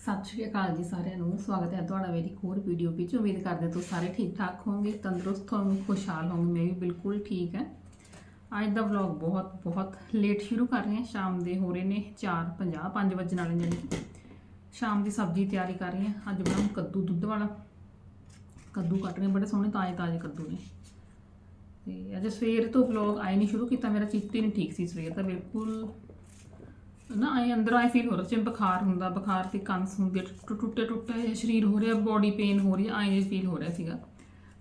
ਸਤਿ ਸ਼੍ਰੀ ਅਕਾਲ ਜੀ ਸਾਰਿਆਂ ਨੂੰ। ਸਵਾਗਤ ਹੈ ਤੁਹਾਡਾ ਮੇਰੀ ਹੋਰ ਵੀਡੀਓ ਵਿੱਚ। ਉਮੀਦ ਕਰਦੇ ਤੁਸੀਂ ਸਾਰੇ ਠੀਕ ਠਾਕ ਹੋਵੋਗੇ, ਤੰਦਰੁਸਤ ਹੋਵੋਗੇ, ਖੁਸ਼ਹਾਲ ਹੋਵੋਗੇ। ਮੈਂ ਵੀ ਬਿਲਕੁਲ ਠੀਕ ਹੈ। ਅੱਜ ਦਾ ਵਲੌਗ ਬਹੁਤ ਬਹੁਤ ਲੇਟ ਸ਼ੁਰੂ ਕਰ ਰਹੇ ਹਾਂ। ਸ਼ਾਮ ਦੇ ਹੋ ਰਹੇ ਨੇ 4:50 5 ਵਜੇ ਵਾਲੇ ਨੇ। ਸ਼ਾਮ ਦੀ ਸਬਜ਼ੀ ਤਿਆਰੀ ਕਰ ਰਹੀ ਹਾਂ। ਅੱਜ ਬਣਾਉਂ ਕੱਦੂ ਦੁੱਧ ਵਾਲਾ। ਕੱਦੂ ਕੱਟ ਰਹੇ ਬੜੇ ਸੋਹਣੇ ਤਾਜ਼ੇ ਤਾਜ਼ੇ ਕੱਦੂ ਨੇ। ਤੇ ਅੱਜ ਸਵੇਰ ਤੋਂ ਵਲੌਗ ਆਏ ਨਹੀਂ ਸ਼ੁਰੂ ਕੀਤਾ। ਮੇਰਾ ਚਿੱਤ ਹੀ ਨਹੀਂ ਠੀਕ ਸੀ ਸਵੇਰ ਦਾ, ਬਿਲਕੁਲ ਨਾ ਆਏ ਅੰਦਰੋਂ ਆਏ ਫੀਲ ਹੋ ਰਿਹਾ, ਜਿਵੇਂ ਬੁਖਾਰ ਹੁੰਦਾ, ਬੁਖਾਰ ਤੇ ਕੰਸ ਹੁੰਦੇ ਟੁੱਟੇ ਟੁੱਟੇ ਜਿਹਾ ਸਰੀਰ ਹੋ ਰਿਹਾ ਬੋਡੀ ਪੇਨ ਹੋ ਰਹੀ ਹੈ ਆਏ ਫੀਲ ਹੋ ਰਿਹਾ ਸੀਗਾ।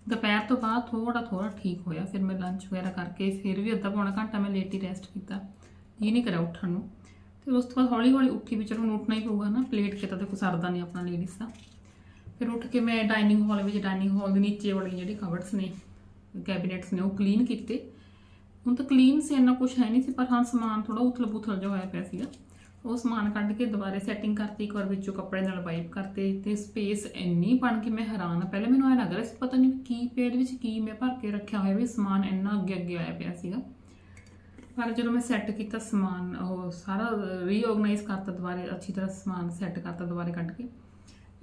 ਦੁਪਹਿਰ ਤੋਂ ਬਾਅਦ ਥੋੜਾ ਥੋੜਾ ਠੀਕ ਹੋਇਆ, ਫਿਰ ਮੈਂ ਲੰਚ ਵਗੈਰਾ ਕਰਕੇ ਫਿਰ ਵੀ ਅੱਧਾ ਪੌਣਾ ਘੰਟਾ ਮੈਂ ਲੇਟ ਹੀ ਰੈਸਟ ਕੀਤਾ। ਇਹ ਨਹੀਂ ਕਰਿਆ ਉੱਠਣ ਨੂੰ। ਫਿਰ ਉਸ ਤੋਂ ਬਾਅਦ ਹੌਲੀ ਹੌਲੀ ਉੱਠੀ ਵੀ ਚਲੋ ਹੁਣ ਉੱਠਣਾ ਹੀ ਪਊਗਾ ਨਾ ਪਲੇਟ ਕਿਤਾ ਤੇ ਕੋਈ ਸਰਦਾ ਨਹੀਂ ਆਪਣਾ ਲੇਡੀਜ਼ ਦਾ। ਫਿਰ ਉੱਠ ਕੇ ਮੈਂ ਡਾਈਨਿੰਗ ਹਾਲ ਵਿੱਚ ਡਾਈਨਿੰਗ ਹਾਲ ਦੇ ਨੀਚੇ ਵਾਲੀ ਜਿਹੜੇ ਕਬਰਡਸ ਨੇ ਕੈਬਨਿਟਸ ਨੇ, ਉਹ ਕਲੀਨ ਕੀਤੇ। ਹੁਣ ਤਾਂ ਕਲੀਨ ਸੀ, ਇੰਨਾ ਕੁਝ ਹੈ ਨਹੀਂ ਸੀ, ਪਰ ਹਾਂ ਸਮਾਨ ਥੋੜਾ ਉਥਲ ਪੁਥਲ ਜਿਹਾ ਹੋਇਆ ਪਿਆ ਸੀਗਾ। ਉਹ ਸਮਾਨ ਕੱਢ ਕੇ ਦੁਬਾਰੇ ਸੈਟਿੰਗ ਕਰਤੀ, ਇੱਕ ਵਾਰ ਵਿੱਚੋਂ ਕੱਪੜੇ ਨਾਲ ਵਾਈਪ ਕਰਤੇ ਤੇ ਸਪੇਸ ਇੰਨੀ ਬਣ ਕੇ ਮੈਂ ਹੈਰਾਨ ਪਹਿਲੇ ਮੈਨੂੰ ਐ ਲੱਗ ਰਿਹਾ ਸੀ, ਪਤਾ ਨਹੀਂ ਕੀ ਪੇੜ ਵਿੱਚ ਕੀ ਮੈਂ ਭਰ ਕੇ ਰੱਖਿਆ ਹੋਇਆ ਵੀ ਸਮਾਨ ਇੰਨਾ ਅੱਗੇ ਅੱਗੇ ਆਇਆ ਪਿਆ ਸੀਗਾ। ਪਰ ਜਦੋਂ ਮੈਂ ਸੈੱਟ ਕੀਤਾ ਸਮਾਨ, ਉਹ ਸਾਰਾ ਰੀਆਰਗੇਨਾਈਜ਼ ਕਰਤਾ ਦੁਬਾਰੇ, ਅੱਛੀ ਤਰ੍ਹਾਂ ਸਮਾਨ ਸੈੱਟ ਕਰਤਾ ਦੁਬਾਰੇ ਕੱਢ ਕੇ।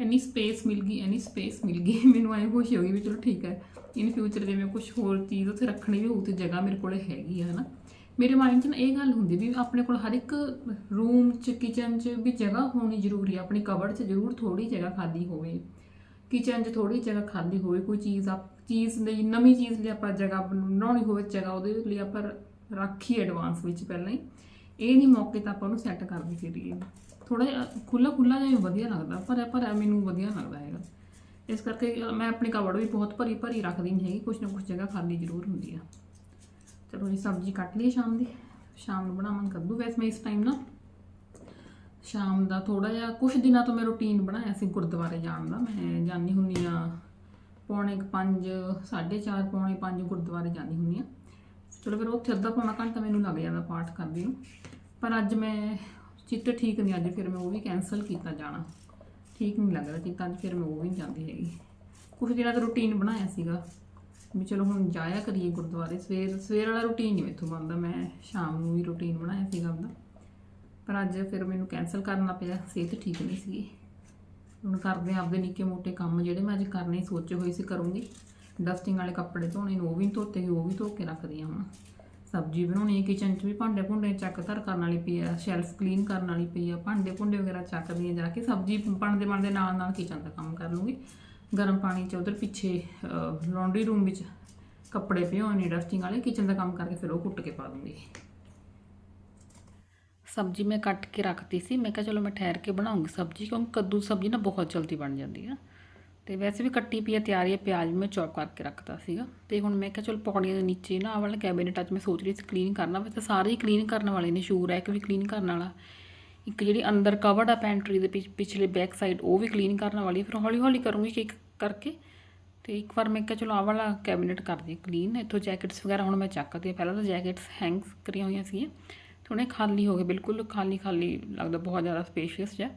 ਇੰਨੀ ਸਪੇਸ ਮਿਲ ਗਈ, ਇੰਨੀ ਸਪੇਸ ਮਿਲ ਗਈ। ਮੈਨੂੰ ਐਂ ਖੁਸ਼ੀ ਹੋ ਗਈ ਵੀ ਚਲੋ ਠੀਕ ਹੈ। ਇਨ ਫਿਊਚਰ ਜੇ ਮੈਂ ਕੁਝ ਹੋਰ ਚੀਜ਼ ਉੱਥੇ ਰੱਖਣੀ ਵੀ ਹੋਊ ਤੇ ਜਗ੍ਹਾ ਮੇਰੇ ਕੋਲ ਹੈਗੀ ਆ, ਹਨਾ। ਮੇਰੇ ਮਾਈਂਡ 'ਚ ਨਾ ਇਹ ਗੱਲ ਹੁੰਦੀ ਵੀ ਆਪਣੇ ਕੋਲ ਹਰ ਇੱਕ ਰੂਮ 'ਚ ਕਿਚਨ 'ਚ ਵੀ ਜਗ੍ਹਾ ਹੋਣੀ ਜ਼ਰੂਰੀ ਆ। ਆਪਣੀ ਕਵਰ 'ਚ ਜ਼ਰੂਰ ਥੋੜੀ ਜਗ੍ਹਾ ਖਾਲੀ ਹੋਵੇ। ਕਿਚਨ 'ਚ ਥੋੜੀ ਜਗ੍ਹਾ ਖਾਲੀ ਹੋਵੇ, ਕੋਈ ਚੀਜ਼ ਆ ਚੀਜ਼ ਲਈ, ਨਵੀਂ ਚੀਜ਼ ਲਈ ਆਪਾਂ ਜਗ੍ਹਾ ਬਣਾਉਣੀ ਹੋਵੇ, ਜਗ੍ਹਾ ਉਹਦੇ ਲਈ ਆਪਾਂ ਰੱਖੀ ਐਡਵਾਂਸ ਵਿੱਚ ਪਹਿਲਾਂ ਹੀ। ਇਹ ਨਹੀਂ ਮੌਕੇ ਤਾਂ ਆਪਾਂ ਉਹਨੂੰ ਸੈੱਟ ਕਰਦੀ ਫਿਰੀਏ ਥੋੜਾ ਜਿਹਾ ਖੁੱਲਾ ਖੁੱਲਾ ਜਿਹਾ ਵਧੀਆ ਲੱਗਦਾ, ਪਰ ਪਰ ਮੈਨੂੰ ਵਧੀਆ ਲੱਗਦਾ ਹੈਗਾ। ਇਸ ਕਰਕੇ ਮੈਂ ਆਪਣੀ ਕਵੜ ਵੀ ਬਹੁਤ ਭਰੀ ਭਰੀ ਰੱਖਦੀ ਨਹੀਂ ਹੈਗੀ, ਕੁਛ ਨਾ ਕੁਛ ਜਗ੍ਹਾ ਖਾਲੀ ਜ਼ਰੂਰ ਹੁੰਦੀ ਆ। ਚਲੋ ਜੀ, ਸਬਜ਼ੀ ਕੱਟ ਲਈ ਸ਼ਾਮ ਦੀ। ਸ਼ਾਮ ਨੂੰ ਬਣਾਵਾਂ ਕੱਦੂ। ਵੈਸੇ ਮੈਂ ਇਸ ਟਾਈਮ ਨਾ ਸ਼ਾਮ ਦਾ ਥੋੜਾ ਜਿਹਾ ਕੁਝ ਦਿਨਾਂ ਤੋਂ ਮੈਂ ਰੁਟੀਨ ਬਣਾਇਆ ਸੀ ਗੁਰਦੁਆਰੇ ਜਾਣ ਦਾ। ਮੈਂ ਜਾਂਦੀ ਹੁੰਨੀ ਆ ਪੌਣੇ 5 4:30 ਪੌਣੇ 5 ਗੁਰਦੁਆਰੇ ਜਾਂਦੀ ਹੁੰਨੀ ਆ ਚਲੋ ਫਿਰ ਉੱਥੇ ਅੱਧਾ ਪੌਣਾ ਘੰਟਾ ਮੈਨੂੰ ਲੱਗ ਜਾਂਦਾ ਪਾਠ ਕਰਦੀ ਨੂੰ। ਪਰ ਅੱਜ ਮੈਂ ਚਿੱਤ ਠੀਕ ਨਹੀਂ ਅੱਜ, ਫਿਰ ਮੈਂ ਉਹ ਵੀ ਕੈਨਸਲ ਕੀਤਾ ਜਾਣਾ। ਠੀਕ ਨਹੀਂ ਲੱਗਦਾ ਰਿਹਾ 'ਚ ਫਿਰ ਮੈਂ ਉਹ ਵੀ ਨਹੀਂ ਜਾਂਦੀ ਹੈਗੀ। ਕੁਝ ਦਿਨਾਂ ਦਾ ਰੁਟੀਨ ਬਣਾਇਆ ਸੀਗਾ। ਵੀ ਚਲੋ ਹੁਣ ਜਾਇਆ ਕਰੀਏ ਗੁਰਦੁਆਰੇ, ਸਵੇਰ ਸਵੇਰ ਵਾਲਾ ਰੁਟੀਨ ਨਹੀਂ ਮੈਥੋਂ ਬਣਦਾ। ਮੈਂ ਸ਼ਾਮ ਨੂੰ ਵੀ ਰੁਟੀਨ ਬਣਾਇਆ ਸੀਗਾ ਆਪਦਾ। ਪਰ ਅੱਜ ਫਿਰ ਮੈਨੂੰ ਕੈਨਸਲ ਕਰਨਾ ਪਿਆ, ਸਿਹਤ ਠੀਕ ਨਹੀਂ ਸੀਗੀ। ਹੁਣ ਕਰਦੇ ਹਾਂ ਆਪਦੇ ਨਿੱਕੇ ਮੋਟੇ ਕੰਮ ਜਿਹੜੇ ਮੈਂ ਅੱਜ ਕਰਨੇ ਸੋਚੇ ਹੋਏ ਸੀ ਕਰੂੰਗੀ। ਡਸਟਿੰਗ ਵਾਲੇ ਕੱਪੜੇ ਧੋਣੇ ਨੂੰ, ਉਹ ਵੀ ਨੀ ਧੋਤੇ ਗਏ ਉਹ ਵੀ ਧੋ ਕੇ ਰੱਖਦੀ ਹਾਂ ਹੁਣ। ਸਬਜ਼ੀ ਬਣਾਉਣੀ ਹੈ ਕਿਚਨ 'ਚ ਵੀ ਭਾਂਡੇ ਭੁੰਡੇ ਚੱਕ ਧਰ ਕਰਨ ਵਾਲੀ ਪਈ ਆ ਸ਼ੈਲਫ ਕਲੀਨ ਕਰਨ ਵਾਲੀ ਪਈ ਆ, ਭਾਂਡੇ ਭੁੰਡੇ ਵਗੈਰਾ ਚੱਕਦੀ ਆ ਜਾ ਕੇ, ਸਬਜ਼ੀ ਬਣਦੇ ਬਣਦੇ ਨਾਲ ਨਾਲ ਕਿਚਨ ਦਾ ਕੰਮ ਕਰ ਲੂੰਗੀ। ਗਰਮ ਪਾਣੀ 'ਚ ਉਧਰ ਪਿੱਛੇ ਲੌਂਡਰੀ ਰੂਮ ਵਿੱਚ ਕੱਪੜੇ ਭਿਉਣੇ ਡਸਟਿੰਗ ਵਾਲੇ ਕਿਚਨ ਦਾ ਕੰਮ ਕਰਕੇ ਫਿਰ ਉਹ ਕੁੱਟ ਕੇ ਪਾ ਦੂੰਗੀ। ਸਬਜ਼ੀ ਮੈਂ ਕੱਟ ਕੇ ਰੱਖਤੀ ਸੀ, ਮੈਂ ਕਿਹਾ ਚਲੋ ਮੈਂ ਠਹਿਰ ਕੇ ਬਣਾਉਂਗੀ ਸਬਜ਼ੀ, ਕਿਉਂਕਿ ਕੱਦੂ ਸਬਜ਼ੀ ਨਾ ਬਹੁਤ ਜਲਦੀ ਬਣ ਜਾਂਦੀ ਆ। ਤੇ ਵੈਸੇ ਵੀ ਕੱਟੀ ਪਈ ਆ, ਤਿਆਰੀ ਹੈ ਪਿਆਜ਼ ਮੈਂ ਚੌਪ ਕਰਕੇ ਰੱਖਤਾ ਸੀਗਾ। ਤੇ ਹੁਣ ਮੈਂ ਕਿਹਾ ਚਲ ਪੌੜੀਆਂ ਦੇ ਨੀਚੇ ਨਾ, ਆਹ ਵਾਲਾ ਕੈਬਨਿਟ ਅੱਜ ਮੈਂ ਸੋਚ ਰਹੀ ਸੀ ਕਲੀਨ ਕਰਨਾ, ਵੈਸੇ ਸਾਰੇ ਹੀ ਕਲੀਨ ਕਰਨ ਵਾਲੇ ਨੇ ਸ਼ੂ ਰੈਕ ਵੀ ਕਲੀਨ ਕਰਨ ਵਾਲਾ। ਇੱਕ ਜਿਹੜੀ ਅੰਦਰ ਕਵਰਡ ਆ ਪੈਂਟਰੀ ਦੇ ਪਿਛ- ਪਿਛਲੇ ਬੈਕ ਸਾਈਡ ਉਹ ਵੀ ਕਲੀਨ ਕਰਨ ਵਾਲੀ ਫਿਰ ਹੌਲੀ ਹੌਲੀ ਕਰੂੰਗੀ ਇੱਕ ਕਰਕੇ। ਤੇ ਇੱਕ ਵਾਰ ਮੈਂ ਕਿਹਾ ਚਲੋ ਆਹ ਵਾਲਾ ਕੈਬਨਿਟ ਕਰਦੀ ਕਲੀਨ ਇੱਥੋਂ ਜੈਕਟਸ ਵਗੈਰਾ ਹੁਣ ਮੈਂ ਚੱਕਦੀ ਹਾਂ ਪਹਿਲਾਂ ਤਾਂ ਜੈਕਟਸ ਹੈਂਗਸ ਕਰੀਆਂ ਹੋਈਆਂ ਸੀ ਥੋੜੇ ਖਾਲੀ ਹੋ ਗਏ, ਬਿਲਕੁਲ ਖਾਲੀ ਖਾਲੀ ਲੱਗਦਾ ਬਹੁਤ ਜ਼ਿਆਦਾ ਸਪੇਸ਼ੀਅਸ ਜਿਹਾ।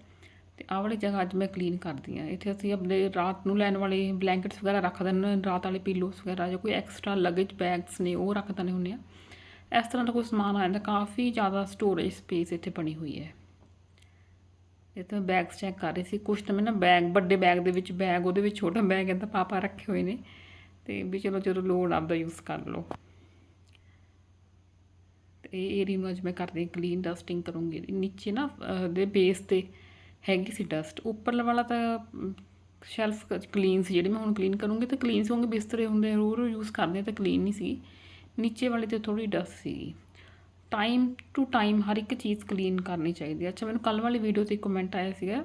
ਤੇ ਆਹ ਵਾਲੀ ਜਗ੍ਹਾ ਅੱਜ ਮੈਂ ਕਲੀਨ ਕਰਦੀ ਹਾਂ। ਇੱਥੇ ਅਸੀਂ ਆਪਣੇ ਰਾਤ ਨੂੰ ਲੈਣ ਵਾਲੇ ਬਲੈਂਕਟਸ ਵਗੈਰਾ ਰੱਖ ਦਿੰਦੇ ਹਾਂ, ਰਾਤ ਵਾਲੇ ਪੀਲੋਸ ਵਗੈਰਾ ਜਾਂ ਕੋਈ ਐਕਸਟਰਾ ਲਗੇਜ ਬੈਗਸ ਨੇ, ਉਹ ਰੱਖ ਦਿੰਦੇ ਹੁੰਦੇ ਆ ਇਸ ਤਰ੍ਹਾਂ ਦਾ ਕੋਈ ਸਮਾਨ ਆ ਜਾਂਦਾ, ਕਾਫੀ ਜ਼ਿਆਦਾ ਸਟੋਰੇਜ ਸਪੇਸ ਇੱਥੇ ਬਣੀ ਹੋਈ ਹੈ। ਇਹ ਤਾਂ ਬੈਗਸ ਚੈੱਕ ਕਰ ਰਹੀ ਸੀ। ਕੁਛ ਤਾਂ ਮੈਂ ਨਾ ਬੈਗ ਵੱਡੇ ਬੈਗ ਦੇ ਵਿੱਚ ਬੈਗ ਉਹਦੇ ਵਿੱਚ ਛੋਟਾ ਬੈਗ ਹੈ ਪਾਪਾ ਰੱਖੇ ਹੋਏ ਨੇ। ਤੇ ਵੀ ਚਲੋ ਜਦੋਂ ਲੋੜ ਆਪਦਾ ਯੂਜ਼ ਕਰ ਲਓ। ਤੇ ਇਹ ਏਰੀਆ ਨੂੰ ਅੱਜ ਮੈਂ ਕਰਦੀ ਕਲੀਨ ਡਸਟਿੰਗ ਕਰੂੰਗੀ। ਨੀਚੇ ਨਾ ਦੇ ਬੇਸ ਤੇ ਹੈਗੀ ਸੀ ਡਸਟ ਉੱਪਰਲਾ ਵਾਲਾ ਤਾਂ ਸ਼ੈਲਫ ਕਲੀਨ ਸੀ। ਜਿਹੜੀ ਮੈਂ ਹੁਣ ਕਲੀਨ ਕਰੂੰਗੀ ਤਾਂ ਕਲੀਨ ਸੀ ਹੋਣਗੇ ਬਿਸਤਰੇ ਹੁੰਦੇ ਰੋਜ਼ ਯੂਜ਼ ਕਰਦੇ ਆ ਤਾਂ ਕਲੀਨ ਨਹੀਂ ਸੀ। ਨੀਚੇ ਵਾਲੇ ਤੇ ਥੋੜੀ ਡਸਟ ਸੀਗੀ ਟਾਈਮ ਟੂ ਟਾਈਮ ਹਰ ਇੱਕ ਚੀਜ਼ ਕਲੀਨ ਕਰਨੀ ਚਾਹੀਦੀ ਹੈ ਅੱਛਾ, ਮੈਨੂੰ ਕੱਲ ਵਾਲੀ ਵੀਡੀਓ ਤੇ ਕਮੈਂਟ ਆਇਆ ਸੀਗਾ।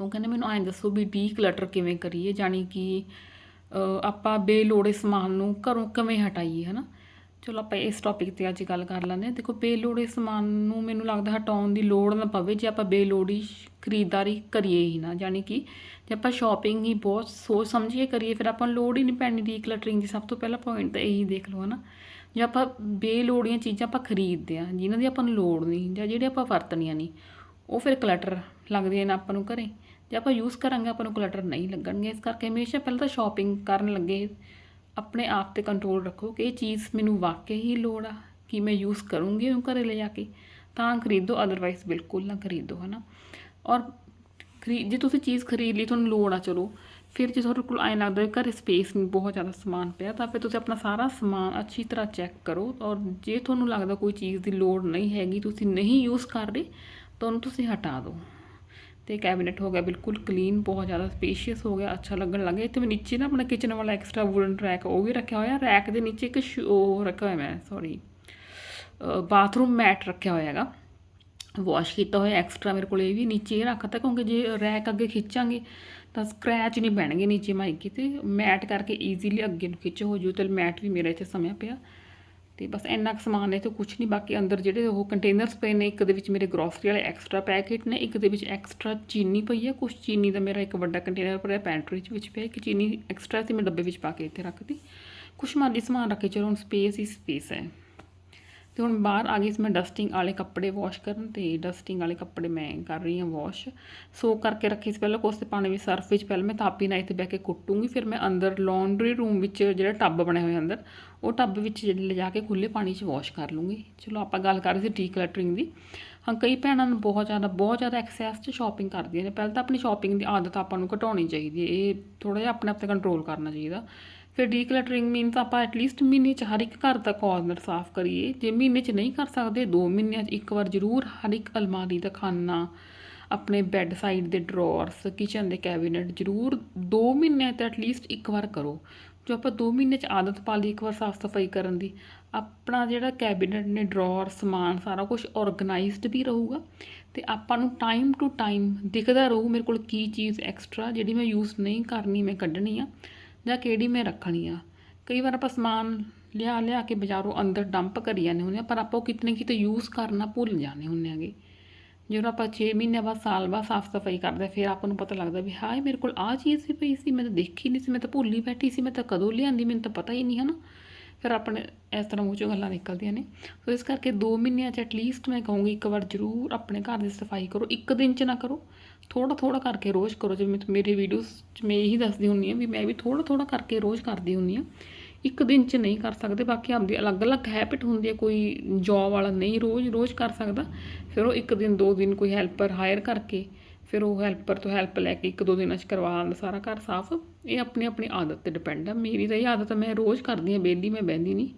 ਉਹ ਕਹਿੰਦੇ, ਮੈਨੂੰ ਐਂ ਦੱਸੋ ਵੀ ਡੀ ਕਲਟਰ ਕਿਵੇਂ ਕਰੀਏ? ਜਾਨੀ ਕਿ ਆਪਾਂ ਬੇਲੋੜੇ ਸਮਾਨ ਨੂੰ ਘਰੋਂ ਕਿਵੇਂ ਹਟਾਈਏ, ਹਨਾ? ਚਲੋ ਆਪਾਂ ਇਸ ਟੌਪਿਕ ਤੇ ਅੱਜ ਗੱਲ ਕਰ ਲੈਂਦੇ ਹਾਂ। ਦੇਖੋ, ਬੇਲੋੜੇ ਸਮਾਨ ਨੂੰ ਮੈਨੂੰ ਲੱਗਦਾ ਹਟਾਉਣ ਦੀ ਲੋੜ ਨਾ ਪਵੇ, ਜੇ ਆਪਾਂ ਬੇਲੋੜੀ ਖਰੀਦਦਾਰੀ ਕਰੀਏ ਹੀ ਨਾ। ਜਾਨੀ ਕਿ ਜੇ ਆਪਾਂ ਸ਼ਾਪਿੰਗ ਹੀ ਬਹੁਤ ਸੋਚ ਸਮਝੀਏ ਕਰੀਏ, ਫਿਰ ਆਪਾਂ ਨੂੰ ਲੋੜ ਹੀ ਨਹੀਂ ਪੈਣੀ ਡੀ ਕਲਟਰਿੰਗ ਦੀ। ਸਭ ਤੋਂ ਪਹਿਲਾ ਪੁਆਇੰਟ ਤਾਂ ਇਹੀ ਦੇਖ ਲਓ ਹਨਾ। ਜੇ ਆਪਾਂ ਬੇਲੋੜੀਆਂ ਚੀਜ਼ਾਂ ਆਪਾਂ ਖਰੀਦਦੇ ਆ ਜਿਨ੍ਹਾਂ ਦੀ ਆਪਾਂ ਨੂੰ ਲੋੜ ਨਹੀਂ, ਜਾਂ ਜਿਹੜੇ ਆਪਾਂ ਵਰਤਣੀਆਂ ਨਹੀਂ, ਉਹ ਫਿਰ ਕਲਟਰ ਲੱਗਦੀਆਂ ਨੇ ਆਪਾਂ ਨੂੰ ਘਰੇ। ਜੇ ਆਪਾਂ ਯੂਜ਼ ਕਰਾਂਗੇ, ਆਪਾਂ ਨੂੰ ਕਲਟਰ ਨਹੀਂ ਲੱਗਣਗੇ ਇਸ ਕਰਕੇ ਹਮੇਸ਼ਾ ਪਹਿਲਾਂ ਤਾਂ ਸ਼ਾਪਿੰਗ ਕਰਨ ਲੱਗੇ ਆਪਣੇ ਆਪ ਤੇ ਕੰਟਰੋਲ ਰੱਖੋ ਕਿ ਇਹ ਚੀਜ਼ ਮੈਨੂੰ ਵਾਕਈ ਹੀ ਲੋੜ ਆ, ਕਿ ਮੈਂ ਯੂਜ਼ ਕਰੂੰਗੀ ਉਹ ਘਰੇ ਲੈ ਜਾ ਕੇ, ਤਾਂ ਖਰੀਦੋ ਅਦਰਵਾਈਜ਼ ਬਿਲਕੁਲ ਨਾ ਖਰੀਦੋ, ਹਨਾ? ਔਰ ਖਰੀ, ਜੇ ਤੁਸੀਂ ਚੀਜ਼ ਖਰੀਦ ਲਈ ਤੁਹਾਨੂੰ ਲੋੜ ਆ, ਚਲੋ, ਫਿਰ ਜੇ ਤੁਹਾਡੇ ਕੋਲ ਐਂ ਲੱਗਦਾ ਵੀ ਘਰੇ ਸਪੇਸ ਨਹੀਂ, ਬਹੁਤ ਜ਼ਿਆਦਾ ਸਮਾਨ ਪਿਆ, ਤਾਂ ਫਿਰ ਤੁਸੀਂ ਆਪਣਾ ਸਾਰਾ ਸਮਾਨ ਅੱਛੀ ਤਰ੍ਹਾਂ ਚੈੱਕ ਕਰੋ ਔਰ ਜੇ ਤੁਹਾਨੂੰ ਲੱਗਦਾ ਕੋਈ ਚੀਜ਼ ਦੀ ਲੋੜ ਨਹੀਂ ਹੈਗੀ, ਤੁਸੀਂ ਨਹੀਂ ਯੂਜ਼ ਕਰ ਰਹੇ, ਤਾਂ ਉਹਨੂੰ ਤੁਸੀਂ ਹਟਾ ਦਿਓ। ਤੇ ਕੈਬਨਿਟ ਹੋ ਗਿਆ ਬਿਲਕੁਲ ਕਲੀਨ ਬਹੁਤ ਜ਼ਿਆਦਾ ਸਪੇਸ਼ੀਅਸ ਹੋ ਗਿਆ, ਅੱਛਾ ਲੱਗਣ ਲੱਗ ਗਿਆ। ਇੱਥੇ ਮੈਂ ਨੀਚੇ ਨਾ ਆਪਣਾ ਕਿਚਨ ਵਾਲਾ ਐਕਸਟਰਾ ਵੁਡਨ ਰੈਕ ਉਹ ਵੀ ਰੱਖਿਆ ਹੋਇਆ। ਰੈਕ ਦੇ ਨੀਚੇ ਇੱਕ ਸ਼ੂ- ਉਹ ਰੱਖਿਆ ਹੋਇਆ ਮੈਂ ਸੌਰੀ ਬਾਥਰੂਮ ਮੈਟ ਰੱਖਿਆ ਹੋਇਆ ਹੈਗਾ। ਵਾਸ਼ ਕੀਤਾ ਹੋਇਆ ਐਕਸਟਰਾ ਮੇਰੇ ਕੋਲ, ਇਹ ਵੀ ਨੀਚੇ ਹੀ ਰੱਖਤਾ, ਕਿਉਂਕਿ ਜੇ ਰੈਕ ਅੱਗੇ ਖਿੱਚਾਂਗੇ ਤਾਂ ਸਕ੍ਰੈਚ ਨਹੀਂ ਪੈਣਗੇ ਨੀਚੇ ਮਾਈਕੀ ਤੇ। ਮੈਟ ਕਰਕੇ ਈਜ਼ੀਲੀ ਅੱਗੇ ਨੂੰ ਖਿੱਚ, ਹੋ ਜੂ ਤੇ ਮੈਟ ਵੀ ਮੇਰਾ ਇੱਥੇ ਸਮਿਆ ਪਿਆ। ਤੇ ਬਸ ਇੰਨਾ ਕੁ ਸਮਾਨ ਹੈ ਤੇ ਕੁਝ ਨਹੀਂ, ਬਾਕੀ ਅੰਦਰ ਜਿਹੜੇ ਉਹ ਕੰਟੇਨਰਸ ਪਏ ਨੇ, ਇੱਕ ਦੇ ਵਿੱਚ ਮੇਰੇ ਗਰੋਸਰੀ ਵਾਲੇ ਐਕਸਟਰਾ ਪੈਕੇਟ ਨੇ, ਇੱਕ ਦੇ ਵਿੱਚ ਐਕਸਟਰਾ ਚੀਨੀ ਪਈ ਹੈ ਕੁਝ ਚੀਨੀ ਦਾ ਮੇਰਾ ਇੱਕ ਵੱਡਾ ਕੰਟੇਨਰ ਪਿਆ ਪੈਂਟਰੀ ਚ ਵਿੱਚ ਪਿਆ, ਇੱਕ ਚੀਨੀ ਐਕਸਟਰਾ ਸੀ, ਮੈਂ ਡੱਬੇ ਵਿੱਚ ਪਾ ਕੇ ਇੱਥੇ ਰੱਖਦੀ ਕੁਛ ਮਰਜ਼ੀ ਸਮਾਨ ਰੱਖੇ, ਚਲੋ ਹੁਣ ਸਪੇਸ ਹੀ ਸਪੇਸ ਹੈ। ਤੇ ਹੁਣ ਬਾਹਰ ਆ ਗਈ ਸੀ ਮੈਂ ਡਸਟਿੰਗ ਵਾਲੇ ਕੱਪੜੇ ਵਾਸ਼ ਕਰਨ ਤੇ ਡਸਟਿੰਗ ਵਾਲੇ ਕੱਪੜੇ ਮੈਂ ਕਰ ਰਹੀ ਹਾਂ ਵਾਸ਼ ਸੋ ਕਰਕੇ ਰੱਖੀ ਸੀ ਪਹਿਲਾਂ ਕੋਸੇ ਪਾਣੀ ਵਿੱਚ ਸਰਫ ਵਿੱਚ ਪਹਿਲਾਂ ਮੈਂ ਤਾਪੀ ਨਾਲ ਇੱਥੇ ਬਹਿ ਕੇ ਕੁੱਟੂੰਗੀ, ਫਿਰ ਮੈਂ ਅੰਦਰ ਲੌਂਡਰੀ ਰੂਮ ਵਿੱਚ ਜਿਹੜਾ ਟੱਬ ਬਣਿਆ ਹੋਇਆ ਅੰਦਰ, ਉਹ ਟੱਬ ਵਿੱਚ ਲਿਜਾ ਕੇ ਖੁੱਲੇ ਪਾਣੀ 'ਚ ਵਾਸ਼ ਕਰ ਲੂੰਗੀ। ਚਲੋ ਆਪਾਂ ਗੱਲ ਕਰ ਰਹੇ ਸੀ ਡੀਕਲਟਰਿੰਗ ਦੀ। ਹਾਂ, ਕਈ ਭੈਣਾਂ ਨੂੰ ਬਹੁਤ ਜ਼ਿਆਦਾ ਬਹੁਤ ਜ਼ਿਆਦਾ ਐਕਸੈਸ 'ਚ ਸ਼ਾਪਿੰਗ ਕਰਦੀਆਂ ਨੇ। ਪਹਿਲਾਂ ਤਾਂ ਆਪਣੀ ਸ਼ਾਪਿੰਗ ਦੀ ਆਦਤ ਆਪਾਂ ਨੂੰ ਘਟਾਉਣੀ ਚਾਹੀਦੀ ਹੈ। ਇਹ ਥੋੜਾ ਜਿਹਾ ਆਪਣੇ ਆਪ ਤੇ ਕੰਟਰੋਲ ਕਰਨਾ ਚਾਹੀਦਾ। ਫਿਰ ਡੀਕਲਟਰਿੰਗ ਮੀਨਸ ਆਪਾਂ ਐਟਲੀਸਟ ਮਹੀਨੇ 'ਚ ਹਰ ਇੱਕ ਘਰ ਦਾ ਕੋਰਨਰ ਸਾਫ਼ ਕਰੀਏ। ਜੇ ਮਹੀਨੇ 'ਚ ਨਹੀਂ ਕਰ ਸਕਦੇ, ਦੋ ਮਹੀਨਿਆਂ 'ਚ ਇੱਕ ਵਾਰ ਜ਼ਰੂਰ ਹਰ ਇੱਕ ਅਲਮਾਰੀ ਦਾ ਖਾਨਾ, ਆਪਣੇ ਬੈੱਡ ਸਾਈਡ ਦੇ ਡਰਾਅਰਸ ਕਿਚਨ ਦੇ ਕੈਬਿਨਟ ਜ਼ਰੂਰ ਦੋ ਮਹੀਨਿਆਂ ਤੇ ਐਟਲੀਸਟ ਇੱਕ ਵਾਰ ਕਰੋ। ਜੋ ਆਪਾਂ ਦੋ ਮਹੀਨੇ 'ਚ ਆਦਤ ਪਾ ਲਈ ਇੱਕ ਵਾਰ ਸਾਫ਼ ਸਫ਼ਾਈ ਕਰਨ ਦੀ, ਆਪਣਾ ਜਿਹੜਾ ਕੈਬਿਨਟ ਨੇ ਡਰਾਅਰ ਸਮਾਨ ਸਾਰਾ ਕੁਝ ਆਰਗੇਨਾਈਜ਼ਡ ਵੀ ਰਹੂਗਾ ਤੇ ਆਪਾਂ ਨੂੰ ਟਾਈਮ ਟੂ ਟਾਈਮ ਦਿਖਦਾ ਰਹੂ ਮੇਰੇ ਕੋਲ ਕੀ ਚੀਜ਼ ਐਕਸਟਰਾ ਜਿਹੜੀ ਮੈਂ ਯੂਜ਼ ਨਹੀਂ ਕਰਨੀ, ਮੈਂ ਕੱਢਣੀ ਆ। ਜਾਂ ਕਿਹੜੀ ਮੈਂ ਰੱਖਣੀ ਆ? ਕਈ ਵਾਰ ਆਪਾਂ ਸਮਾਨ ਲਿਆ ਲਿਆ ਕੇ ਬਾਜ਼ਾਰੋਂ ਅੰਦਰ ਡੰਪ ਕਰੀ ਜਾਂਦੇ ਹੁੰਦੇ ਆ, ਪਰ ਆਪਾਂ ਉਹ ਕਿਤੇ ਕਿਤੇ ਯੂਜ਼ ਕਰਨਾ ਭੁੱਲ ਜਾਂਦੇ ਹੁੰਦੇ ਆਗੇ। ਜਦੋਂ ਆਪਾਂ 6 ਮਹੀਨੇ ਬਾਅਦ ਸਾਲ ਬਾਅਦ ਸਾਫ਼ ਸਫ਼ਾਈ ਕਰਦੇ ਫਿਰ ਆਪਾਂ ਨੂੰ ਪਤਾ ਲੱਗਦਾ ਵੀ ਹਾਏ ਮੇਰੇ ਕੋਲ ਆਹ ਚੀਜ਼ ਵੀ ਪਈ ਸੀ, ਮੈਂ ਤਾਂ ਦੇਖੀ ਨਹੀਂ ਸੀ, ਮੈਂ ਤਾਂ ਭੁੱਲ ਹੀ ਬੈਠੀ ਸੀ, ਮੈਂ ਤਾਂ ਕਦੋਂ ਲਿਆਂਦੀ, ਮੈਨੂੰ ਤਾਂ ਪਤਾ ਹੀ ਨਹੀਂ ਹੈ ਨਾ ਫਿਰ ਆਪਣੇ ਇਸ ਤਰ੍ਹਾਂ ਮੂੰਹ ਚੋਂ ਗੱਲਾਂ ਨਿਕਲਦੀਆਂ ਨੇ। ਸੋ ਇਸ ਕਰਕੇ 2 ਮਹੀਨਿਆਂ 'ਚ ਐਟਲੀਸਟ ਮੈਂ ਕਹੂੰਗੀ ਇੱਕ ਵਾਰ ਜ਼ਰੂਰ ਆਪਣੇ ਘਰ ਦੀ ਸਫ਼ਾਈ ਕਰੋ। ਇੱਕ ਦਿਨ 'ਚ ਨਾ ਕਰੋ। ਥੋੜਾ ਥੋੜਾ ਕਰਕੇ ਰੋਜ਼ ਕਰੋ। ਜਿਵੇਂ ਮੇਰੇ ਵੀਡੀਓਜ਼ 'ਚ ਮੈਂ ਇਹੀ ਦੱਸਦੀ ਹੁੰਨੀ ਆ ਵੀ ਮੈਂ ਵੀ ਥੋੜਾ ਥੋੜਾ ਕਰਕੇ ਰੋਜ਼ ਕਰਦੀ ਹੁੰਨੀ ਆ ਇੱਕ ਦਿਨ 'ਚ ਨਹੀਂ ਕਰ ਸਕਦੇ। ਬਾਕੀ ਆਪਦੀ ਅਲੱਗ-ਅਲੱਗ ਹੈਬਿਟ ਹੁੰਦੀ ਹੈ। ਕੋਈ ਜੌਬ ਵਾਲਾ ਨਹੀਂ ਰੋਜ਼ ਰੋਜ਼ ਕਰ ਸਕਦਾ। ਫਿਰ ਉਹ ਇੱਕ ਦਿਨ, ਦੋ ਦਿਨ ਕੋਈ ਹੈਲਪਰ ਹਾਇਰ ਕਰਕੇ ਫਿਰ ਉਹ ਹੈਲਪਰ ਤੋਂ ਹੈਲਪ ਲੈ ਕੇ ਇੱਕ ਦੋ ਦਿਨਾਂ 'ਚ ਕਰਵਾ ਦਿੰਦਾ ਸਾਰਾ ਘਰ ਸਾਫ਼। ਇਹ ਆਪਣੀ ਆਪਣੀ ਆਦਤ ਤੇ ਡਿਪੈਂਡ ਆ। ਮੇਰੀ ਤਾਂ ਇਹ ਆਦਤ ਮੈਂ ਰੋਜ਼ ਕਰਦੀ ਹਾਂ ਬੇਲੀ ਮੈਂ ਬਹਿੰਦੀ ਨਹੀਂ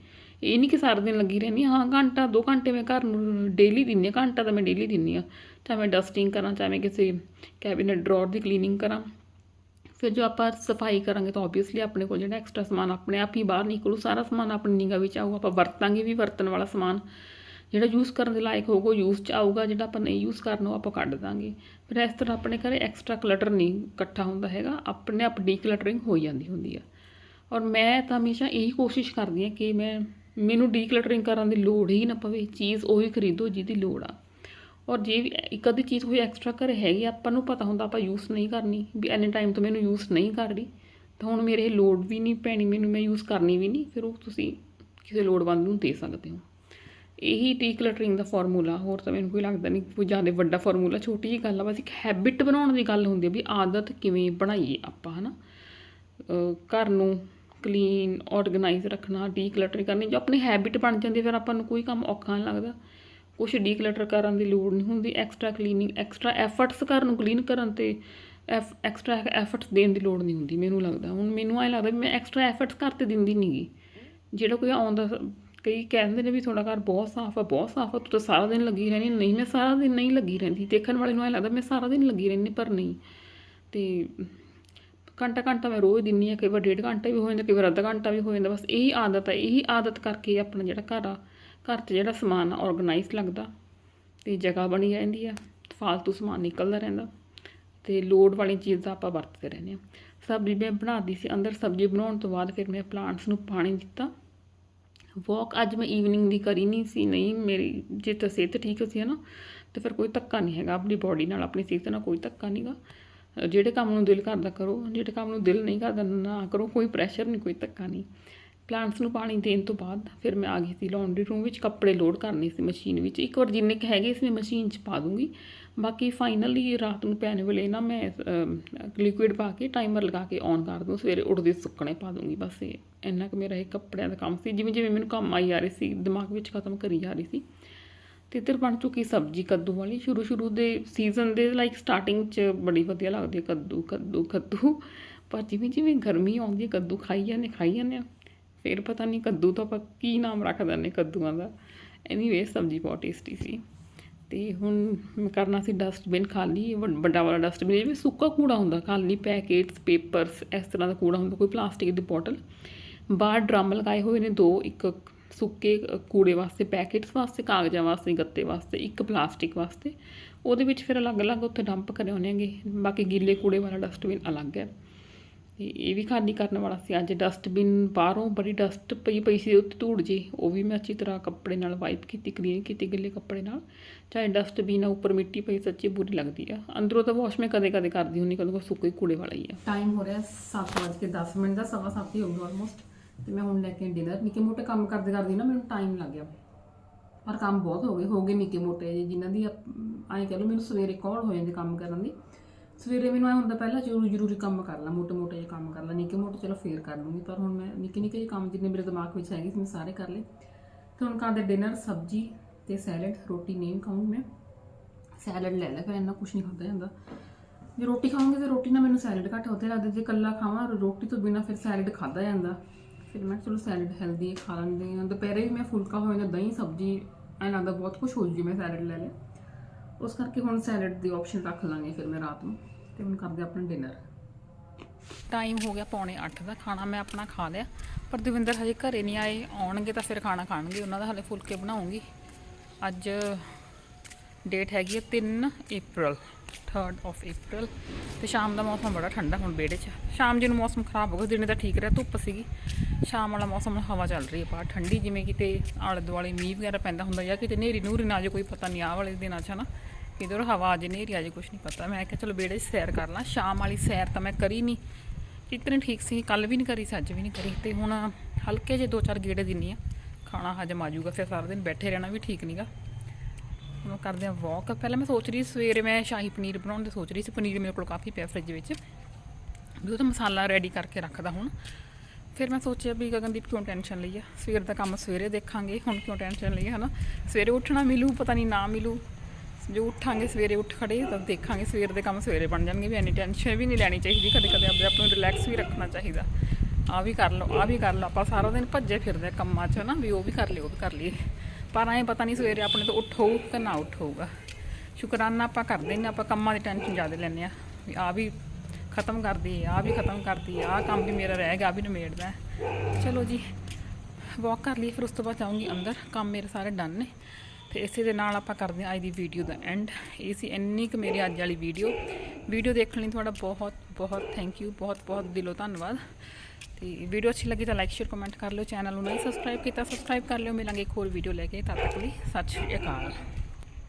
ਇਹ ਨਹੀਂ ਕਿ ਸਾਰਾ ਦਿਨ ਲੱਗੀ ਰਹਿੰਦੀ ਹਾਂ, ਘੰਟਾ, ਦੋ ਘੰਟੇ ਮੈਂ ਘਰ ਨੂੰ ਡੇਲੀ ਦਿੰਦੀ ਹਾਂ ਘੰਟਾ ਤਾਂ ਮੈਂ ਡੇਲੀ ਦਿੰਦੀ ਹਾਂ ਚਾਹੇ ਮੈਂ ਡਸਟਿੰਗ ਕਰਾਂ, ਚਾਹੇ ਮੈਂ ਕਿਸੇ ਕੈਬਿਨਟ ਡਰਾਅਰ ਦੀ ਕਲੀਨਿੰਗ ਕਰਾਂ। ਫਿਰ ਜੋ ਆਪਾਂ ਸਫ਼ਾਈ ਕਰਾਂਗੇ ਤਾਂ ਆਬਵੀਅਸਲੀ ਆਪਣੇ ਕੋਲ ਜਿਹੜਾ ਐਕਸਟਰਾ ਸਮਾਨ ਆਪਣੇ ਆਪ ਹੀ ਬਾਹਰ ਨਿਕਲੂ। ਸਾਰਾ ਸਮਾਨ ਆਪਣੀ ਨਿਗਾਹ ਵਿੱਚ ਆਊ। ਆਪਾਂ ਵਰਤਾਂਗੇ ਵੀ, ਵਰਤਣ ਵਾਲਾ ਸਮਾਨ। ਜਿਹੜਾ ਯੂਜ਼ ਕਰਨ ਦੇ ਲਾਇਕ ਹੋਊਗਾ, ਉਹ ਯੂਜ਼ 'ਚ ਆਊਗਾ, ਜਿਹੜਾ ਆਪਾਂ ਨਹੀਂ ਯੂਜ਼ ਕਰਨਾ, ਉਹ ਆਪਾਂ ਕੱਢ ਦਾਂਗੇ। ਫਿਰ ਇਸ ਤਰ੍ਹਾਂ ਆਪਣੇ ਘਰੇ ਐਕਸਟਰਾ ਕਲਟਰ ਨਹੀਂ ਇਕੱਠਾ ਹੁੰਦਾ ਹੈਗਾ, ਆਪਣੇ ਆਪ ਡੀਕਲਟਰਿੰਗ ਹੋ ਜਾਂਦੀ ਹੁੰਦੀ ਆ। ਔਰ ਮੈਂ ਤਾਂ ਹਮੇਸ਼ਾ ਇਹੀ ਕੋਸ਼ਿਸ਼ ਕਰਦੀ ਹਾਂ ਕਿ ਮੈਂ, ਮੈਨੂੰ ਡੀਕਲਟਰਿੰਗ ਕਰਨ ਦੀ ਲੋੜ ਹੀ ਨਾ ਪਵੇ, ਚੀਜ਼ ਉਹੀ ਖਰੀਦੋ ਜਿਹਦੀ ਲੋੜ ਆ। ਔਰ ਜੇ ਵੀ ਇੱਕ ਅੱਧੀ ਚੀਜ਼ ਕੋਈ ਐਕਸਟਰਾ ਘਰੇ ਹੈਗੀ, ਆਪਾਂ ਨੂੰ ਪਤਾ ਹੁੰਦਾ ਆਪਾਂ ਯੂਜ਼ ਨਹੀਂ ਕਰਨੀ, ਵੀ ਐਨੀ ਟਾਈਮ ਤੋਂ ਮੈਨੂੰ ਯੂਜ਼ ਨਹੀਂ ਕਰ ਰਹੀ, ਤਾਂ ਹੁਣ ਮੇਰੇ ਲੋੜ ਵੀ ਨਹੀਂ ਪੈਣੀ, ਮੈਨੂੰ ਮੈਂ ਯੂਜ਼ ਕਰਨੀ ਵੀ ਨਹੀਂ, ਫਿਰ ਉਹ ਤੁਸੀਂ ਕਿਸੇ ਲੋੜਵੰਦ ਨੂੰ ਦੇ ਸਕਦੇ ਹੋ। ਇਹੀ ਡੀਕਲਟਰਿੰਗ ਦਾ ਫਾਰਮੂਲਾ ਹੋਰ ਤਾਂ ਮੈਨੂੰ ਕੋਈ ਲੱਗਦਾ ਨਹੀਂ ਕੋਈ ਜ਼ਿਆਦਾ ਵੱਡਾ ਫਾਰਮੂਲਾ ਛੋਟੀ ਜਿਹੀ ਗੱਲ ਆ, ਬਸ ਇੱਕ ਹੈਬਿਟ ਬਣਾਉਣ ਦੀ ਗੱਲ ਹੁੰਦੀ ਹੈ ਵੀ ਆਦਤ ਕਿਵੇਂ ਬਣਾਈਏ ਆਪਾਂ, ਹਨਾ? ਅਹ ਘਰ ਨੂੰ ਕਲੀਨ ਆਰਗੇਨਾਈਜ਼ ਰੱਖਣਾ ਡੀ ਡੀਕਲਟਰਿੰਗ ਕਰਨੀ, ਜੋ ਆਪਣੀ ਹੈਬਿਟ ਬਣ ਜਾਂਦੀ ਫਿਰ ਆਪਾਂ ਨੂੰ ਕੋਈ ਕੰਮ ਔਖਾ ਨਹੀਂ ਲੱਗਦਾ। ਕੁਛ ਡੀਕਲਟਰ ਕਰਨ ਦੀ ਲੋੜ ਨਹੀਂ ਹੁੰਦੀ ਐਕਸਟਰਾ ਕਲੀਨਿੰਗ ਐਕਸਟਰਾ ਐਫਰਟਸ ਘਰ ਨੂੰ ਕਲੀਨ ਕਰਨ ਤੇ ਐਕਸਟਰਾ ਐਫਰਟਸ ਦੇਣ ਦੀ ਲੋੜ ਨਹੀਂ ਹੁੰਦੀ, ਮੈਨੂੰ ਲੱਗਦਾ। ਹੁਣ ਮੈਨੂੰ ਐ ਲੱਗਦਾ ਵੀ ਮੈਂ ਐਕਸਟਰਾ ਐਫਰਟਸ ਘਰ ਤੇ ਦਿੰਦੀ ਨਹੀਂਗੀ ਜਿਹੜਾ ਕੋਈ ਆਉਂਦਾ ਕਈ ਕਹਿੰਦੇ ਨੇ ਵੀ ਤੁਹਾਡਾ ਘਰ ਬਹੁਤ ਸਾਫ਼ ਆ, ਬਹੁਤ ਸਾਫ਼ ਆ, ਤੂੰ ਤਾਂ ਸਾਰਾ ਦਿਨ ਲੱਗੀ ਰਹਿੰਦੀ ਨਹੀਂ, ਮੈਂ ਸਾਰਾ ਦਿਨ ਨਹੀਂ ਲੱਗੀ ਰਹਿੰਦੀ। ਦੇਖਣ ਵਾਲੇ ਨੂੰ ਐ ਲੱਗਦਾ, ਮੈਂ ਸਾਰਾ ਦਿਨ ਲੱਗੀ ਰਹਿੰਦੀ, ਪਰ ਨਹੀਂ। ਤੇ ਘੰਟਾ ਘੰਟਾ ਮੈਂ ਰੋਜ਼ ਦਿੰਨੀ ਆ, ਕਈ ਵਾਰ ਡੇਢ ਘੰਟਾ ਵੀ ਹੋ ਜਾਂਦਾ, ਕਈ ਵਾਰ ਅੱਧਾ ਘੰਟਾ ਵੀ ਹੋ ਜਾਂਦਾ। ਬਸ ਇਹੀ ਆਦਤ ਹੈ ਇਹੀ ਆਦਤ ਕਰਕੇ ਆਪਣਾ ਜਿਹੜਾ ਘਰ ਆ, ਘਰ 'ਚ ਜਿਹੜਾ ਸਮਾਨ ਆ ਆਰਗੇਨਾਈਜ਼ ਲੱਗਦਾ। ਤੇ ਜਗ੍ਹਾ ਬਣੀ ਰਹਿੰਦੀ ਆ, ਫਾਲਤੂ ਸਮਾਨ ਨਿਕਲਦਾ ਰਹਿੰਦਾ। ਤੇ ਲੋਡ ਵਾਲੀ ਚੀਜ਼ ਦਾ ਆਪਾਂ ਵਰਤਦੇ ਰਹਿੰਦੇ ਆ। ਸਬਜ਼ੀ ਮੈਂ ਬਣਾਦੀ ਸੀ, ਅੰਦਰ ਸਬਜ਼ੀ ਬਣਾਉਣ ਤੋਂ ਬਾਅਦ ਫਿਰ ਮੈਂ ਪਲਾਂਟਸ ਨੂੰ ਪਾਣੀ ਦਿੱਤਾ। ਵਾਕ ਅੱਜ ਮੈਂ ਈਵਨਿੰਗ ਦੀ ਕਰੀ ਨਹੀਂ ਸੀ, ਨਹੀਂ ਮੇਰੀ, ਜੇ ਤਾਂ ਸਿਹਤ ਠੀਕ ਸੀ ਹੈ ਨਾ ਤੇ ਫਿਰ ਕੋਈ ਧੱਕਾ ਨਹੀਂ ਹੈਗਾ ਆਪਣੀ ਬਾਡੀ ਨਾਲ, ਆਪਣੀ ਸਿਹਤ ਨਾਲ ਕੋਈ ਧੱਕਾ ਨਹੀਂਗਾ ਜਿਹੜੇ ਕੰਮ ਨੂੰ ਦਿਲ ਕਰਦਾ ਕਰੋ, ਜਿਹੜੇ ਕੰਮ ਨੂੰ ਦਿਲ ਨਹੀਂ ਕਰਦਾ ਨਾ ਕਰੋ, ਕੋਈ ਪ੍ਰੈਸ਼ਰ ਨਹੀਂ, ਕੋਈ ਧੱਕਾ ਨਹੀਂ। ਪਲਾਂਟਸ ਨੂੰ ਪਾਣੀ ਦੇਣ ਤੋਂ ਬਾਅਦ ਫਿਰ ਮੈਂ ਆ ਗਈ ਸੀ ਲਾਂਡਰੀ ਰੂਮ ਵਿੱਚ, ਕੱਪੜੇ ਲੋਡ ਕਰਨੇ ਸੀ ਮਸ਼ੀਨ ਵਿੱਚ। ਇੱਕ ਵਾਰ ਜਿੰਨੇ ਕੁ ਹੈਗੇ ਸੀ ਮੈਂ ਮਸ਼ੀਨ 'ਚ ਪਾ ਦੂੰਗੀ। ਬਾਕੀ ਫਾਈਨਲੀ ਰਾਤ ਨੂੰ ਪੈਣ ਵੇਲੇ ਨਾ ਮੈਂ ਲਿਕੁਇਡ ਪਾ ਕੇ ਟਾਈਮਰ ਲਗਾ ਕੇ ਔਨ ਕਰ ਦੂੰ, ਸਵੇਰੇ ਉੱਠਦੇ ਸੁੱਕਣੇ ਪਾ ਦੂੰਗੀ, ਬਸ ਇਹ। ਇੰਨਾ ਕੁ ਮੇਰਾ ਇਹ ਕੱਪੜਿਆਂ ਦਾ ਕੰਮ ਸੀ। ਜਿਵੇਂ ਜਿਵੇਂ ਮੈਨੂੰ ਕੰਮ ਆਈ ਜਾ ਰਹੀ ਸੀ, ਦਿਮਾਗ ਵਿੱਚ ਖਤਮ ਕਰੀ ਜਾ ਰਹੀ ਸੀ ਤੇ ਇੱਧਰ ਬਣ ਚੁੱਕੀ ਸਬਜ਼ੀ ਕੱਦੂ ਵਾਲੀ। ਸ਼ੁਰੂ ਸ਼ੁਰੂ ਦੇ ਸੀਜ਼ਨ ਦੇ ਲਾਈਕ ਸਟਾਰਟਿੰਗ 'ਚ ਬੜੀ ਵਧੀਆ ਲੱਗਦੀ ਹੈ ਕੱਦੂ ਕੱਦੂ ਕੱਦੂ। ਪਰ ਜਿਵੇਂ ਜਿਵੇਂ ਗਰਮੀ ਆਉਂਦੀ ਹੈ ਕੱਦੂ ਖਾਈ ਜਾਂਦੇ ਖਾਈ ਜਾਂਦੇ ਆ। ਫਿਰ ਪਤਾ ਨਹੀਂ ਕੱਦੂ ਤਾਂ ਆਪਾਂ ਕੀ ਨਾਮ ਰੱਖ ਦਿੰਦੇ ਕੱਦੂਆਂ ਦਾ। ਐਨੀਵੇ ਸਬਜ਼ੀ ਬਹੁਤ ਟੇਸਟੀ ਸੀ। ਤੇ ਹੁਣ ਮੈਂ ਕਰਨਾ ਸੀ ਡਸਟਬਿਨ ਖਾਲੀ, ਵੱਡ- ਵੱਡਾ ਵਾਲਾ ਡਸਟਬਿਨ ਇਹ ਵੀ ਸੁੱਕਾ ਕੂੜਾ ਹੁੰਦਾ, ਖਾਲੀ ਪੈਕੇਟਸ ਪੇਪਰਸ ਇਸ ਤਰ੍ਹਾਂ ਦਾ ਕੂੜਾ ਹੁੰਦਾ, ਕੋਈ ਪਲਾਸਟਿਕ ਦੀ ਬੋਟਲ ਬਾਹਰ ਡਰਮ ਲਗਾਏ ਹੋਏ ਨੇ ਦੋ, ਇੱਕ ਸੁੱਕੇ ਕੂੜੇ ਵਾਸਤੇ ਪੈਕੇਟਸ ਵਾਸਤੇ, ਕਾਗਜ਼ਾਂ ਵਾਸਤੇ, ਗੱਤੇ ਵਾਸਤੇ, ਇੱਕ ਪਲਾਸਟਿਕ ਵਾਸਤੇ। ਉਹਦੇ ਵਿੱਚ ਫਿਰ ਅਲੱਗ-ਅਲੱਗ ਉੱਥੇ ਡੰਪ ਕਰੇ ਹੋਣੇ ਹੈਗੇ। ਬਾਕੀ ਗਿੱਲੇ ਕੂੜੇ ਵਾਲਾ ਡਸਟਬਿਨ ਅਲੱਗ ਹੈ। ਤੇ ਇਹ ਵੀ ਖਾਲੀ ਕਰਨ ਵਾਲਾ ਸੀ। ਅੱਜ ਡਸਟਬਿਨ ਬਾਹਰੋਂ ਬੜੀ ਡਸਟ ਪਈ ਪਈ ਸੀ, ਉੱਤੇ ਧੂੜ ਜੀ। ਉਹ ਵੀ ਮੈਂ ਅੱਛੀ ਤਰ੍ਹਾਂ ਕੱਪੜੇ ਨਾਲ ਵਾਈਪ ਕੀਤੀ ਕਲੀਨ ਕੀਤੀ ਗਿੱਲੇ ਕੱਪੜੇ ਨਾਲ। ਚਾਹੇ ਡਸਟਬਿਨ ਆ, ਉੱਪਰ ਮਿੱਟੀ ਪਈ, ਸੱਚੀ ਬੁਰੀ ਲੱਗਦੀ ਆ। ਅੰਦਰੋਂ ਤਾਂ ਵਾਸ਼ ਮੈਂ ਕਦੇ ਕਦੇ ਕਰਦੀ ਹੁੰਦੀ, ਕਦੋਂ ਸੁੱਕੇ ਕੂੜੇ ਵਾਲਾ ਹੀ ਆ। ਟਾਈਮ ਹੋ ਰਿਹਾ 7:10 ਮਿੰਟ ਦਾ, ਸਵਾ ਸੱਤ ਹੀ ਹੋ ਗਿਆ ਆਲਮੋਸਟ ਤੇ ਮੈਂ ਹੁਣ ਲੈ ਕੇ ਡਿਨਰ ਨਿੱਕੇ ਮੋਟੇ ਕੰਮ ਕਰਦੇ ਕਰਦੀ ਨਾ ਮੈਨੂੰ ਟਾਈਮ ਲੱਗ ਗਿਆ। ਪਰ ਕੰਮ ਬਹੁਤ ਹੋ ਗਏ ਹੋ ਗਏ ਨਿੱਕੇ ਮੋਟੇ ਜਿਹੇ, ਜਿਨ੍ਹਾਂ ਦੀ ਐਂ ਕਹ ਲਓ ਮੈਨੂੰ ਸਵੇਰੇ ਕੌਲ ਹੋ ਜਾਂਦੀ ਕੰਮ ਕਰਨ ਦੀ। ਸਵੇਰੇ ਮੈਨੂੰ ਐ ਹੁੰਦਾ ਪਹਿਲਾਂ ਜ਼ਰੂਰੀ ਜ਼ਰੂਰੀ ਕੰਮ ਕਰ ਲਾਂ, ਮੋਟੇ ਮੋਟੇ ਜਿਹੇ ਕੰਮ ਕਰ ਲਾਂ, ਨਿੱਕੇ ਮੋਟੇ ਚਲੋ ਫੇਰ ਕਰ ਲੂੰਗੀ, ਪਰ ਹੁਣ ਮੈਂ ਨਿੱਕੇ ਨਿੱਕੇ ਜਿਹੇ ਕੰਮ ਜਿੰਨੇ ਮੇਰੇ ਦਿਮਾਗ ਵਿੱਚ ਹੈਗੇ ਸੀ ਮੈਂ ਸਾਰੇ ਕਰ ਲਏ। ਤੇ ਹੁਣ ਕਰਦੇ ਡਿਨਰ, ਸਬਜੀ ਤੇ ਸੈਲਡ, ਰੋਟੀ ਨਹੀਂ ਖਾਊਂਗੀ ਮੈਂ। ਸੈਲਡ ਲੈ ਲੈ, ਫਿਰ ਇੰਨਾ ਕੁਝ ਨਹੀਂ ਖਾਦਾ ਜਾਂਦਾ। ਜੇ ਰੋਟੀ ਖਾਉਂਗੀ ਤੇ ਰੋਟੀ ਨਾਲ ਮੈਨੂੰ ਸੈਲਡ ਘੱਟ ਹੋਤੇ ਲੱਗਦਾ, ਜੇ ਕੱਲਾ ਖਾਵਾਂ ਰੋਟੀ ਤੋਂ ਬਿਨਾ ਫਿਰ ਸੈਲਡ ਖਾਦਾ ਜਾਂਦਾ। ਫਿਰ ਮੈਂ ਕਿਹਾ ਚਲੋ ਸੈਲਡ ਹੈਲਦੀ ਖਾ ਲੈਂਦੇ ਹਾਂ। ਦੁਪਹਿਰੇ ਵੀ ਮੈਂ ਫੁਲਕਾ ਹੋਏ ਨਾ ਦਹੀਂ, ਸਬਜੀ, ਐਂ ਲੱਗਦਾ ਬਹੁਤ ਕੁਝ ਹੋ ਜੂ ਜੇ ਮੈਂ ਸੈਲਡ ਲੈ ਲਿਆ ਉਸ ਕਰਕੇ ਹੁਣ ਸੈਲਡ ਦੀ ਆਪਸ਼ਨ ਰੱਖ ਲਾਂਗੇ ਫਿਰ ਮੈਂ ਰਾਤ ਨੂੰ। ਤੇ ਹੁਣ ਕਰਦੇ ਆਪਣਾ ਡਿਨਰ ਟਾਈਮ ਹੋ ਗਿਆ ਪੌਣੇ 8 ਦਾ, ਖਾਣਾ ਮੈਂ ਆਪਣਾ ਖਾ ਲਿਆ। ਪਰ ਦਵਿੰਦਰ ਹਜੇ ਘਰੇ ਨਹੀਂ ਆਏ, ਆਉਣਗੇ ਤਾਂ ਫਿਰ ਖਾਣਾ ਖਾਣਗੇ, ਉਹਨਾਂ ਦਾ ਹਲੇ ਫੁਲਕੇ ਬਣਾਉਂਗੀ। ਅੱਜ ਡੇਟ ਹੈਗੀ ਹੈ 3 April 3rd of April ਤੇ ਸ਼ਾਮ ਦਾ ਮੌਸਮ ਬੜਾ ਠੰਡਾ ਹੁਣ ਵਿਹੜੇ 'ਚ। ਸ਼ਾਮ ਜੀ ਨੂੰ ਮੌਸਮ ਖਰਾਬ ਹੋ ਗਿਆ ਦਿਨੇ ਤਾਂ ਠੀਕ ਰਿਹਾ, ਧੁੱਪ ਸੀਗੀ। ਸ਼ਾਮ ਵਾਲਾ ਮੌਸਮ ਹਵਾ ਚੱਲ ਰਹੀ ਹੈ ਬਾਹਰ, ਠੰਡੀ ਜਿਵੇਂ ਕਿਤੇ ਆਲੇ ਦੁਆਲੇ ਮੀਂਹ ਵਗੈਰਾ ਪੈਂਦਾ ਹੁੰਦਾ ਜਾਂ ਕਿਤੇ ਨੇਰੀ ਨੂਰੀ ਨਾ ਜੇ ਕੋਈ ਪਤਾ ਨਹੀਂ ਆਹ ਵਾਲੇ ਦਿਨਾਂ 'ਚ ਹਨਾ। ਕਿਧਰ ਹਵਾ ਆ ਜੇ ਨੇਰੀ ਆ ਜੇ ਕੁਝ ਨਹੀਂ ਪਤਾ। ਮੈਂ ਕਿਹਾ ਚਲੋ ਬੇੜੇ 'ਚ ਸੈਰ ਕਰ ਲਾਂ। ਸ਼ਾਮ ਵਾਲੀ ਸੈਰ ਤਾਂ ਮੈਂ ਕਰੀ ਨਹੀਂ ਇਤਨੀ ਠੀਕ ਸੀ ਕੱਲ ਵੀ ਨਹੀਂ ਕਰੀ ਸੀ ਅੱਜ ਵੀ ਨਹੀਂ ਕਰੀ। ਤੇ ਹੁਣ ਹਲਕੇ ਜੇ ਦੋ ਚਾਰ ਗੇੜੇ ਦਿੰਨੀ ਆ। ਖਾਣਾ ਹਜਮ ਆ ਜਾਊਗਾ ਫਿਰ ਸਾਰਾ ਦਿਨ ਬੈਠੇ ਰਹਿਣਾ ਵੀ ਠੀਕ ਨਹੀਂਗਾ ਹੁਣ ਕਰਦੇ ਆ ਵਾਕ ਪਹਿਲਾਂ ਮੈਂ ਸੋਚ ਰਹੀ ਸੀ ਸਵੇਰੇ ਮੈਂ ਸ਼ਾਹੀ ਪਨੀਰ ਬਣਾਉਣ ਦੀ ਸੋਚ ਰਹੀ ਸੀ। ਪਨੀਰ ਮੇਰੇ ਕੋਲ ਕਾਫੀ ਪਿਆ ਫ੍ਰਿਜ ਵਿੱਚ। ਵੀ ਉਹ ਤਾਂ ਮਸਾਲਾ ਰੈਡੀ ਕਰਕੇ ਰੱਖਦਾ ਹੁਣ। ਫਿਰ ਮੈਂ ਸੋਚਿਆ ਵੀ ਗਗਨਦੀਪ ਕਿਉਂ ਟੈਨਸ਼ਨ ਲਈ ਆ? ਸਵੇਰ ਦਾ ਕੰਮ ਸਵੇਰੇ ਦੇਖਾਂਗੇ ਹੁਣ ਕਿਉਂ ਟੈਨਸ਼ਨ ਲਈ ਆ, ਹਨਾ? ਸਵੇਰੇ ਉੱਠਣਾ ਮਿਲੂ ਪਤਾ ਨਹੀਂ ਨਾ ਮਿਲੂ। ਜੋ ਉੱਠਾਂਗੇ ਸਵੇਰੇ ਉੱਠ ਖੜੇ, ਤਾਂ ਦੇਖਾਂਗੇ ਸਵੇਰ ਦੇ ਕੰਮ ਸਵੇਰੇ ਬਣ ਜਾਣਗੇ ਵੀ ਐਨੀ ਟੈਨਸ਼ਨ ਵੀ ਨਹੀਂ ਲੈਣੀ ਚਾਹੀਦੀ, ਕਦੇ ਕਦੇ ਆਪਣੇ ਆਪ ਨੂੰ ਰਿਲੈਕਸ ਵੀ ਰੱਖਣਾ ਚਾਹੀਦਾ। ਆ ਵੀ ਕਰ ਲਓ ਆ ਵੀ ਕਰ ਲਓ, ਆਪਾਂ ਸਾਰਾ ਦਿਨ ਭੱਜੇ ਫਿਰਦੇ ਕੰਮਾਂ 'ਚ ਨਾ ਵੀ ਉਹ ਵੀ ਕਰ ਲਿਓ ਉਹ ਵੀ ਕਰ ਲਈਏ। ਪਰ ਐਂ ਪਤਾ ਨਹੀਂ ਸਵੇਰੇ ਆਪਣੇ ਤੋਂ ਉੱਠ ਹੋਊ ਕਿ ਨਾ ਉੱਠ ਹੋਊਗਾ। ਸ਼ੁਕਰਾਨਾ ਆਪਾਂ ਕਰਦੇ ਨੇ ਆਪਾਂ ਕੰਮਾਂ ਦੀ ਟੈਨਸ਼ਨ ਜ਼ਿਆਦਾ ਲੈਂਦੇ ਆ ਵੀ ਆ ਵੀ ਖਤਮ ਕਰਦੀ ਆ ਵੀ ਖਤਮ ਕਰਦੀ ਆ ਕੰਮ ਵੀ ਮੇਰਾ ਰਹਿ ਗਿਆ, ਆਹ ਵੀ ਨਿਮੇੜਦਾ ਚਲੋ ਜੀ ਵਾਕ ਕਰ ਲਈ ਫਿਰ ਉਸ ਤੋਂ ਬਾਅਦ ਜਾਊਂਗੀ ਅੰਦਰ, ਕੰਮ ਮੇਰੇ ਸਾਰੇ ਡਨ ਨੇ। ਤੇ ਇਸੇ ਦੇ ਨਾਲ ਆਪਾਂ ਕਰਦੇ ਹਾਂ ਅੱਜ ਦੀ ਵੀਡੀਓ ਦਾ ਐਂਡ ਇਹ ਸੀ ਇੰਨੀ ਕੁ ਮੇਰੀ ਅੱਜ ਵਾਲੀ ਵੀਡੀਓ ਵੀਡੀਓ ਦੇਖਣ ਲਈ ਤੁਹਾਡਾ ਬਹੁਤ ਬਹੁਤ ਥੈਂਕ ਯੂ ਬਹੁਤ ਬਹੁਤ ਦਿਲੋਂ ਧੰਨਵਾਦ। ਤੇ ਵੀਡੀਓ ਅੱਛੀ ਲੱਗੀ ਤਾਂ ਲਾਈਕ ਸ਼ੇਅਰ ਕਮੈਂਟ ਕਰ ਲਿਓ। ਚੈਨਲ ਨੂੰ ਨਹੀਂ ਸਬਸਕ੍ਰਾਈਬ ਕੀਤਾ ਸਬਸਕ੍ਰਾਈਬ ਕਰ ਲਿਓ। ਮਿਲਾਂਗੇ ਇੱਕ ਹੋਰ ਵੀਡੀਓ ਲੈ ਕੇ। ਤਦ ਤੱਕ ਲਈ ਸਤਿ ਸ਼੍ਰੀ ਅਕਾਲ।